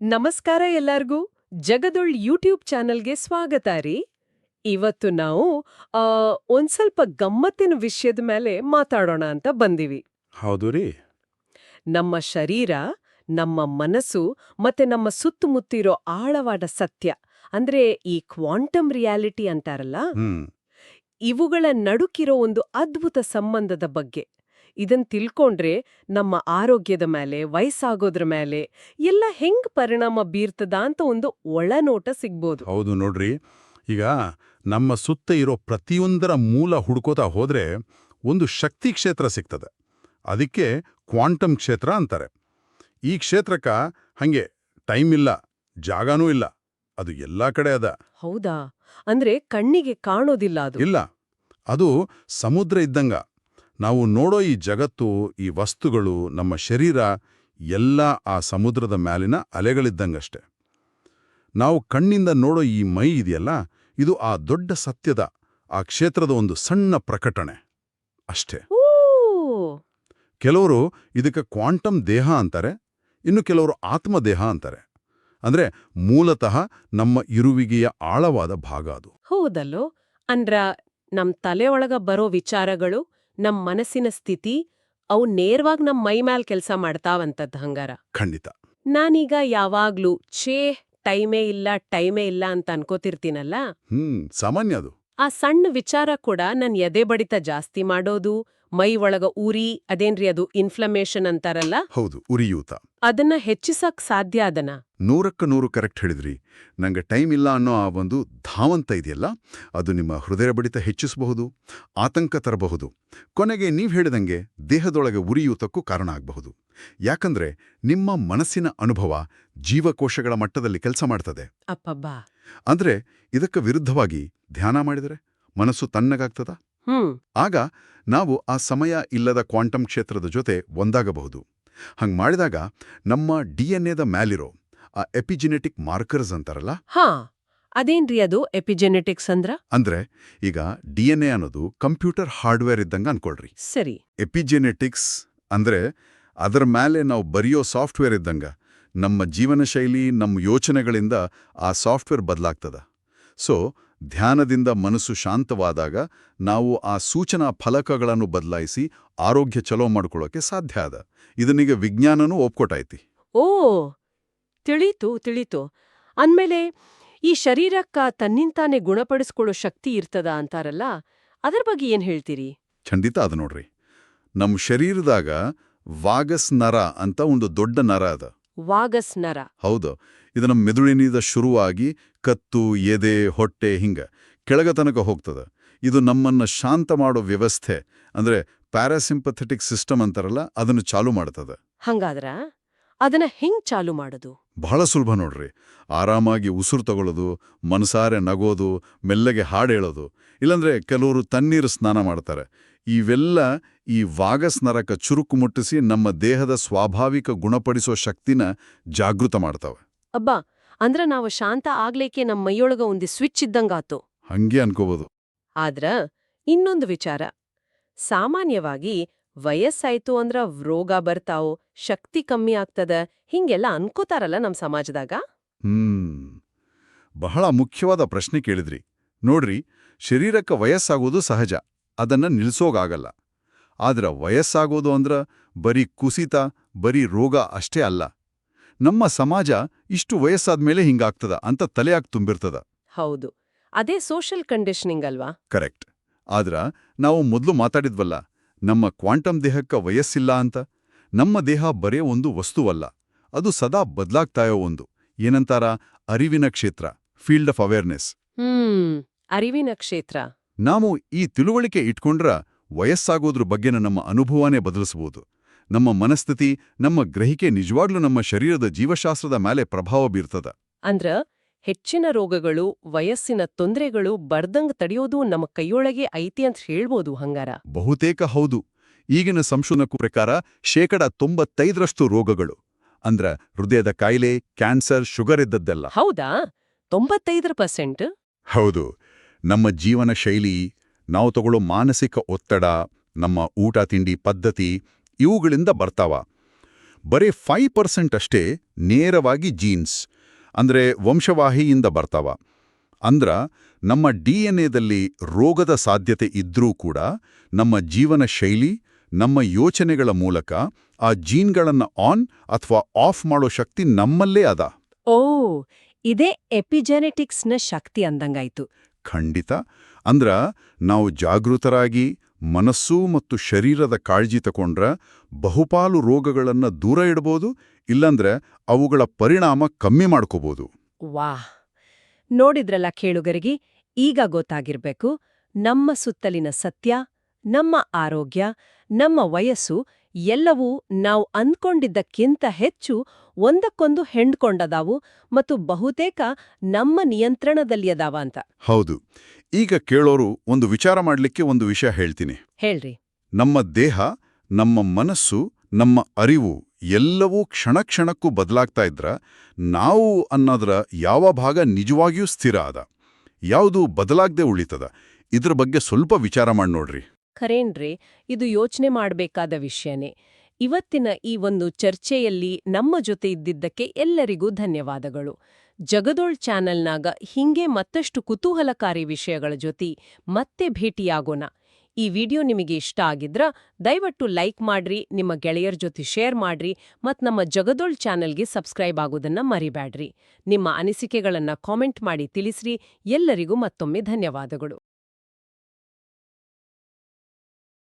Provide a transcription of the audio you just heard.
ನಮಸ್ಕಾರ ಎಲ್ಲಾರ್ಗೂ. ಜಗದೊಳ್ ಯೂಟ್ಯೂಬ್ ಚಾನಲ್ಗೆ ಸ್ವಾಗತ ರೀ. ಇವತ್ತು ನಾವು ಒಂದ್ ಸ್ವಲ್ಪ ಗಮ್ಮತ್ತಿನ ವಿಷಯದ ಮೇಲೆ ಮಾತಾಡೋಣ ಅಂತ ಬಂದಿವಿ. ಹೌದು ರೀ. ನಮ್ಮ ಶರೀರ ನಮ್ಮ ಮನಸ್ಸು ಮತ್ತೆ ನಮ್ಮ ಸುತ್ತಮುತ್ತಿರೋ ಆಳವಾದ ಸತ್ಯ ಅಂದ್ರೆ ಈ ಕ್ವಾಂಟಮ್ ರಿಯಾಲಿಟಿ ಅಂತಾರಲ್ಲ? ಇವುಗಳ ನಡುಕಿರೋ ಒಂದು ಅದ್ಭುತ ಸಂಬಂಧದ ಬಗ್ಗೆ. ಇದನ್ ತಿಳ್ಕೊಂಡ್ರೆ ನಮ್ಮ ಆರೋಗ್ಯದ ಮೇಲೆ ವಯಸ್ಸಾಗೋದ್ರ ಮೇಲೆ ಎಲ್ಲ ಹೆಂಗ್ ಪರಿಣಾಮ ಬೀರ್ತದ ಅಂತ ಒಂದು ಒಳನೋಟ ಸಿಗ್ಬೋದು. ಹೌದು ನೋಡ್ರಿ ಈಗ ನಮ್ಮ ಸುತ್ತ ಇರೋ ಪ್ರತಿಯೊಂದರ ಮೂಲ ಹುಡ್ಕೋತಾ ಹೋದ್ರೆ ಒಂದು ಶಕ್ತಿ ಕ್ಷೇತ್ರ ಸಿಗ್ತದೆ. ಅದಕ್ಕೆ ಕ್ವಾಂಟಮ್ ಕ್ಷೇತ್ರ ಅಂತಾರೆ. ಈ ಕ್ಷೇತ್ರಕ್ಕ ಹಂಗೆ ಟೈಮ್ ಇಲ್ಲ ಜಾಗನೂ ಇಲ್ಲ ಅದು ಎಲ್ಲಾ ಕಡೆ ಅದ. ಹೌದಾ? ಅಂದ್ರೆ ಕಣ್ಣಿಗೆ ಕಾಣೋದಿಲ್ಲ ಅದು. ಇಲ್ಲ ಅದು ಸಮುದ್ರ ಇದ್ದಂಗ. ನಾವು ನೋಡೋ ಈ ಜಗತ್ತು ಈ ವಸ್ತುಗಳು ನಮ್ಮ ಶರೀರ ಎಲ್ಲ ಆ ಸಮುದ್ರದ ಮ್ಯಾಲಿನ ಅಲೆಗಳಿದ್ದಂಗಷ್ಟೆ. ನಾವು ಕಣ್ಣಿಂದ ನೋಡೋ ಈ ಮೈ ಇದೆಯಲ್ಲ ಇದು ಆ ದೊಡ್ಡ ಸತ್ಯದ ಆ ಕ್ಷೇತ್ರದ ಒಂದು ಸಣ್ಣ ಪ್ರಕಟಣೆ ಅಷ್ಟೇ. ಕೆಲವರು ಇದಕ್ಕೆ ಕ್ವಾಂಟಮ್ ದೇಹ ಅಂತಾರೆ ಇನ್ನು ಕೆಲವರು ಆತ್ಮದೇಹ ಅಂತಾರೆ. ಅಂದ್ರೆ ಮೂಲತಃ ನಮ್ಮ ಇರುವಿಗೆಯ ಆಳವಾದ ಭಾಗ ಅದು. ಹೌದಲ್ಲೋ? ಅಂದ್ರ ನಮ್ ತಲೆ ಒಳಗ ಬರೋ ವಿಚಾರಗಳು ನಮ್ ಮನಸ್ಸಿನ ಸ್ಥಿತಿ ಅವು ನೇರವಾಗಿ ನಮ್ ಮೈ ಮ್ಯಾಲ್ ಕೆಲಸ ಮಾಡ್ತಾವಂತದ್ ಹಂಗಾರ. ಖಂಡಿತ. ನಾನೀಗ ಯಾವಾಗ್ಲೂ ಛೇ ಟೈಮೇ ಇಲ್ಲ ಟೈಮೇ ಇಲ್ಲ ಅಂತ ಅನ್ಕೋತಿರ್ತೀನಲ್ಲ? ಹ್ಮ್ ಸಾಮಾನ್ಯ ಅದು. ಆ ಸಣ್ಣ ವಿಚಾರ ಕೂಡ ನನ್ ಎದೆ ಬಡಿತ ಜಾಸ್ತಿ ಮಾಡೋದು ಮೈ ಒಳಗ ಉರಿ ಅದೇನ್ರಿ ಅದು ಇನ್ಫ್ಲಮೇಷನ್ ಅಂತಾರಲ್ಲ? ಹೌದು ಉರಿಯೂತ. ಅದನ್ನ ಹೆಚ್ಚಿಸಕ್ ಸಾಧ್ಯ ಅದನ? ನೂರಕ್ಕ ನೂರು ಕರೆಕ್ಟ್ ಹೇಳಿದ್ರಿ. ನಂಗೆ ಟೈಮ್ ಇಲ್ಲ ಅನ್ನೋ ಆ ಒಂದು ಧಾವಂತ ಇದೆಯಲ್ಲ ಅದು ನಿಮ್ಮ ಹೃದಯ ಬಡಿತ ಹೆಚ್ಚಿಸಬಹುದು ಆತಂಕ ತರಬಹುದು. ಕೊನೆಗೆ ನೀವು ಹೇಳಿದಂಗೆ ದೇಹದೊಳಗೆ ಉರಿಯೂತಕ್ಕೂ ಕಾರಣ ಆಗಬಹುದು. ಯಾಕಂದ್ರೆ ನಿಮ್ಮ ಮನಸ್ಸಿನ ಅನುಭವ ಜೀವಕೋಶಗಳ ಮಟ್ಟದಲ್ಲಿ ಕೆಲಸ ಮಾಡ್ತದೆ. ಅಪ್ಪಬ್ಬಾ. ಅಂದ್ರೆ ಇದಕ್ಕೆ ವಿರುದ್ಧವಾಗಿ ಧ್ಯಾನ ಮಾಡಿದರೆ ಮನಸ್ಸು ತಣ್ಣಗಾಗ್ತದ? ಹ್ಮ್ ಆಗ ನಾವು ಆ ಸಮಯ ಇಲ್ಲದ ಕ್ವಾಂಟಮ್ ಕ್ಷೇತ್ರದ ಜೊತೆ ಒಂದಾಗಬಹುದು. ಹಂಗ್ ಮಾಡಿದಾಗ ನಮ್ಮ ಡಿ ಎನ್ ಎದ ಮ್ಯಾಲಿರೋ ಆ ಎಪಿಜೆನೆಟಿಕ್ ಮಾರ್ಕರ್ಸ್ ಅಂತಾರಲ್ಲ? ಹಾ ಅದೇನ್ರಿ ಅದು ಎಪಿಜೆನೆಟಿಕ್ಸ್ ಅಂದ್ರ? ಅಂದ್ರೆ ಈಗ ಡಿ ಎನ್ ಎ ಅನ್ನೋದು ಕಂಪ್ಯೂಟರ್ ಹಾರ್ಡ್ವೇರ್ ಇದ್ದಂಗ ಅನ್ಕೊಳ್ರಿ. ಸರಿ. ಎಪಿಜೆನೆಟಿಕ್ಸ್ ಅಂದ್ರೆ ಅದರ ಮೇಲೆ ನಾವು ಬರೆಯೋ ಸಾಫ್ಟ್ವೇರ್ ಇದ್ದಂಗ ನಮ್ಮ ಜೀವನ ಶೈಲಿ ನಮ್ಮ ಯೋಚನೆಗಳಿಂದ ಆ ಸಾಫ್ಟ್ವೇರ್ ಬದಲಾಗ್ತದ. ಸೊ ಧ್ಯಾನದಿಂದ ಮನಸ್ಸು ಶಾಂತವಾದಾಗ ನಾವು ಆ ಸೂಚನಾ ಫಲಕಗಳನ್ನು ಬದಲಾಯಿಸಿ ಆರೋಗ್ಯ ಚಲೋ ಮಾಡಿಕೊಳ್ಳೋಕೆ ಸಾಧ್ಯ ಅದ ಇದನ್ನೀಗ ವಿಜ್ಞಾನನೂ ಒಪ್ಕೊಟೈತಿ. ಓ ತಿಳಿತು ತಿಳಿತು. ಅಂದ್ಮೇಲೆ ಈ ಶರೀರಕ್ಕ ತನ್ನಿಂತಾನೆ ಗುಣಪಡಿಸ್ಕೊಳ್ಳೋ ಶಕ್ತಿ ಇರ್ತದ ಅಂತಾರಲ್ಲ ಅದರ ಬಗ್ಗೆ ಏನ್ ಹೇಳ್ತೀರಿ? ಖಂಡಿತ ಅದು ನೋಡ್ರಿ. ನಮ್ಮ ಶರೀರದಾಗ ವಾಗಸ್ ನರ ಅಂತ ಒಂದು ದೊಡ್ಡ ನರ ಅದ. ವಾಗಸ್ ನರ. ಹೌದು. ಇದು ನಮ್ಮ ಮೆದುಳಿನಿಂದ ಶುರುವಾಗಿ ಕತ್ತು ಎದೆ ಹೊಟ್ಟೆ ಹಿಂಗ ಕೆಳಗ ತನಕ ಹೋಗ್ತದೆ. ಇದು ನಮ್ಮನ್ನ ಶಾಂತ ಮಾಡೋ ವ್ಯವಸ್ಥೆ ಅಂದ್ರೆ ಪ್ಯಾರಾಸಿಂಪಥೆಟಿಕ್ ಸಿಸ್ಟಮ್ ಅಂತಾರಲ್ಲ ಅದನ್ನು ಚಾಲು ಮಾಡ್ತದೆ. ಹಂಗಾದ್ರ ಅದನ್ನ ಹೆಂಗ್ ಚಾಲು ಮಾಡೋದು? ಬಹಳ ಸುಲಭ ನೋಡ್ರಿ. ಆರಾಮಾಗಿ ಉಸಿರು ತಗೊಳ್ಳೋದು ಮನಸಾರೆ ನಗೋದು ಮೆಲ್ಲಗೆ ಹಾಡು ಹೇಳೋದು ಇಲ್ಲಂದ್ರೆ ಕೆಲವರು ತಣ್ಣೀರು ಸ್ನಾನ ಮಾಡ್ತಾರೆ. ಇವೆಲ್ಲ ಈ ವಾಗಸ್ ನರಕ ಚುರುಕು ಮುಟ್ಟಿಸಿ ನಮ್ಮ ದೇಹದ ಸ್ವಾಭಾವಿಕ ಗುಣಪಡಿಸೋ ಶಕ್ತಿನ ಜಾಗೃತ ಮಾಡ್ತಾವೆ. ಅಬ್ಬಾ ಅಂದ್ರ ನಾವು ಶಾಂತ ಆಗ್ಲೇಕೆ ನಮ್ಮ ಮೈಯೊಳಗ ಒಂದು ಸ್ವಿಚ್ ಇದ್ದಂಗಾತು. ಹಂಗೆ ಅನ್ಕೋಬೋದು. ಆದ್ರ ಇನ್ನೊಂದು ವಿಚಾರ. ಸಾಮಾನ್ಯವಾಗಿ ವಯಸ್ಸಾಯ್ತು ಅಂದ್ರ ರೋಗ ಬರ್ತಾವು ಶಕ್ತಿ ಕಮ್ಮಿ ಆಗ್ತದ ಹಿಂಗೆಲ್ಲ ಅನ್ಕೋತಾರಲ್ಲ ನಮ್ ಸಮಾಜದಾಗ? ಹ್ಮ್. ಬಹಳ ಮುಖ್ಯವಾದ ಪ್ರಶ್ನೆ ಕೇಳಿದ್ರಿ. ನೋಡ್ರಿ ಶರೀರಕ್ಕೆ ವಯಸ್ಸಾಗೋದು ಸಹಜ ಅದನ್ನ ನಿಲ್ಸೋಗಾಗಲ್ಲ. ಆದ್ರ ವಯಸ್ಸಾಗೋದು ಅಂದ್ರ ಬರೀ ಕುಸಿತ ಬರೀ ರೋಗ ಅಷ್ಟೇ ಅಲ್ಲ. ನಮ್ಮ ಸಮಾಜ ಇಷ್ಟು ವಯಸ್ಸಾದ್ಮೇಲೆ ಹಿಂಗಾಗ್ತದ ಅಂತ ತಲೆಯಾಗಿ ತುಂಬಿರ್ತದ. ಹೌದು. ಅದೇ ಸೋಷಲ್ ಕಂಡೀಷನಿಂಗ್ ಅಲ್ವಾ? ಕರೆಕ್ಟ್. ಆದ್ರ ನಾವು ಮೊದಲು ಮಾತಾಡಿದ್ವಲ್ಲ ನಮ್ಮ ಕ್ವಾಂಟಮ್ ದೇಹಕ್ಕ ವಯಸ್ಸಿಲ್ಲ ಅಂತ? ನಮ್ಮ ದೇಹ ಬರೇ ಒಂದು ವಸ್ತುವಲ್ಲ ಅದು ಸದಾ ಬದಲಾಗ್ತಾಯೋ ಒಂದು. ಏನಂತಾರ? ಅರಿವಿನ ಕ್ಷೇತ್ರ ಫೀಲ್ಡ್ ಆಫ್ ಅವೇರ್ನೆಸ್ ಹ್ಮ್ ಅರಿವಿನ ಕ್ಷೇತ್ರ. ನಾವು ಈ ತಿಳುವಳಿಕೆ ಇಟ್ಕೊಂಡ್ರ ವಯಸ್ಸಾಗೋದ್ರ ಬಗ್ಗೆನ ನಮ್ಮ ಅನುಭವನೇ ಬದಲಿಸಬಹುದು ನಮ್ಮ ಮನಸ್ಥಿತಿ ನಮ್ಮ ಗ್ರಹಿಕೆ ನಿಜವಾಗ್ಲೂ ನಮ್ಮ ಶರೀರದ ಜೀವಶಾಸ್ತ್ರದ ಮೇಲೆ ಪ್ರಭಾವ ಬೀರ್ತದ. ಅಂದ್ರ ಹೆಚ್ಚಿನ ರೋಗಗಳು ವಯಸ್ಸಿನ ತೊಂದರೆಗಳು ಬರ್ದಂಗ್ ತಡೆಯೋದು ನಮ್ಮ ಕೈಯೊಳಗೆ ಐತಿ ಅಂತ ಹೇಳ್ಬೋದು ಹಂಗಾರ. ಬಹುತೇಕ ಹೌದು. ಈಗಿನ ಸಂಶೋಧನಕ್ಕೂ ಪ್ರಕಾರ ಶೇಕಡ ತೊಂಬತ್ತೈದರಷ್ಟು ರೋಗಗಳು. ಅಂದ್ರ ಹೃದಯದ ಕಾಯಿಲೆ ಕ್ಯಾನ್ಸರ್ ಶುಗರ್ ಇದ್ದದ್ದೆಲ್ಲ. ಹೌದಾ? ತೊಂಬತ್ತೈದರ ಪರ್ಸೆಂಟ್? ಹೌದು. ನಮ್ಮ ಜೀವನ ಶೈಲಿ ನಾವು ತಗೊಳ್ಳೋ ಮಾನಸಿಕ ಒತ್ತಡ ನಮ್ಮ ಊಟ ತಿಂಡಿ ಪದ್ಧತಿ ಇವುಗಳಿಂದ ಬರ್ತಾವ. ಬರೀ ಫೈವ್ ಪರ್ಸೆಂಟ್ ಅಷ್ಟೇ ನೇರವಾಗಿ ಜೀನ್ಸ್ ಅಂದ್ರೆ ವಂಶವಾಹಿಯಿಂದ ಬರ್ತಾವ. ಅಂದ್ರ ನಮ್ಮ ಡಿ ಎನ್ ಎದಲ್ಲಿ ರೋಗದ ಸಾಧ್ಯತೆ ಇದ್ರೂ ಕೂಡ ನಮ್ಮ ಜೀವನ ಶೈಲಿ ನಮ್ಮ ಯೋಚನೆಗಳ ಮೂಲಕ ಆ ಜೀನ್ಗಳನ್ನು ಆನ್ ಅಥವಾ ಆಫ್ ಮಾಡೋ ಶಕ್ತಿ ನಮ್ಮಲ್ಲೇ ಅದ. ಓ ಇದೇ ಎಪಿಜೆನೆಟಿಕ್ಸ್ನ ಶಕ್ತಿ ಅಂದಂಗಾಯ್ತು. ಖಂಡಿತ. ಅಂದ್ರ ನಾವು ಜಾಗೃತರಾಗಿ ಮನಸ್ಸು ಮತ್ತು ಶರೀರದ ಕಾಳಜಿ ತಕೊಂಡ್ರ ಬಹುಪಾಲು ರೋಗಗಳನ್ನ ದೂರ ಇಡಬಹುದು ಇಲ್ಲಂದ್ರೆ ಅವುಗಳ ಪರಿಣಾಮ ಕಮ್ಮಿ ಮಾಡ್ಕೋಬಹುದು ವಾಹ್! ನೋಡಿದ್ರಲ್ಲ ಕೇಳುಗರಿಗೆ, ಈಗ ಗೊತ್ತಾಗಿರ್ಬೇಕು, ನಮ್ಮ ಸುತ್ತಲಿನ ಸತ್ಯ, ನಮ್ಮ ಆರೋಗ್ಯ, ನಮ್ಮ ವಯಸ್ಸು ಎಲ್ಲವೂ ನಾವು ಅಂದ್ಕೊಂಡಿದ್ದಕ್ಕಿಂತ ಹೆಚ್ಚು ಒಂದಕ್ಕೊಂದು ಹೆಂಡ್ಕೊಂಡದಾವು ಮತ್ತು ಬಹುತೇಕ ನಮ್ಮ ನಿಯಂತ್ರಣದಲ್ಲಿಯದಾವ ಅಂತ. ಹೌದು. ಈಗ ಕೇಳೋರು ಒಂದು ವಿಚಾರ ಮಾಡಲಿಕ್ಕೆ ಒಂದು ವಿಷಯ ಹೇಳ್ತೀನಿ. ಹೇಳ್ರಿ. ನಮ್ಮ ದೇಹ ನಮ್ಮ ಮನಸ್ಸು ನಮ್ಮ ಅರಿವು ಎಲ್ಲವೂ ಕ್ಷಣ ಕ್ಷಣಕ್ಕೂ ಬದಲಾಗ್ತಾ ಇದ್ರ ನಾವು ಅನ್ನೋದ್ರ ಯಾವ ಭಾಗ ನಿಜವಾಗಿಯೂ ಸ್ಥಿರ ಅದ. ಯಾವುದು ಬದಲಾಗದೆ ಉಳಿತದ. ಇದ್ರ ಬಗ್ಗೆ ಸ್ವಲ್ಪ ವಿಚಾರ ಮಾಡಿ ನೋಡ್ರಿ. ಖರೇನ್ರಿ, ಇದು ಯೋಚನೆ ಮಾಡಬೇಕಾದ ವಿಷಯನೇ. ಇವತ್ತಿನ ಈ ಒಂದು ಚರ್ಚೆಯಲ್ಲಿ ನಮ್ಮ ಜೊತೆ ಇದ್ದಿದ್ದಕ್ಕೆ ಎಲ್ಲರಿಗೂ ಧನ್ಯವಾದಗಳು. ಜಗದೋಳ್ ಚಾನೆಲ್ನಾಗ ಹಿಂಗೆ ಮತ್ತಷ್ಟು ಕುತೂಹಲಕಾರಿ ವಿಷಯಗಳ ಜೊತೆ ಮತ್ತೆ ಭೇಟಿಯಾಗೋಣ. ಈ ವಿಡಿಯೋ ನಿಮಗೆ ಇಷ್ಟ ಆಗಿದ್ರ, ದಯವಿಟ್ಟು ಲೈಕ್ ಮಾಡ್ರಿ, ನಿಮ್ಮ ಗೆಳೆಯರ ಜೊತೆ ಶೇರ್ ಮಾಡ್ರಿ, ಮತ್ತು ನಮ್ಮ ಜಗದೋಳ್ ಚಾನೆಲ್ಗೆ ಸಬ್ಸ್ಕ್ರೈಬ್ ಆಗೋದನ್ನು ಮರಿಬ್ಯಾಡ್ರಿ. ನಿಮ್ಮ ಅನಿಸಿಕೆಗಳನ್ನು ಕಾಮೆಂಟ್ ಮಾಡಿ ತಿಳಿಸ್ರಿ. ಎಲ್ಲರಿಗೂ ಮತ್ತೊಮ್ಮೆ ಧನ್ಯವಾದಗಳು.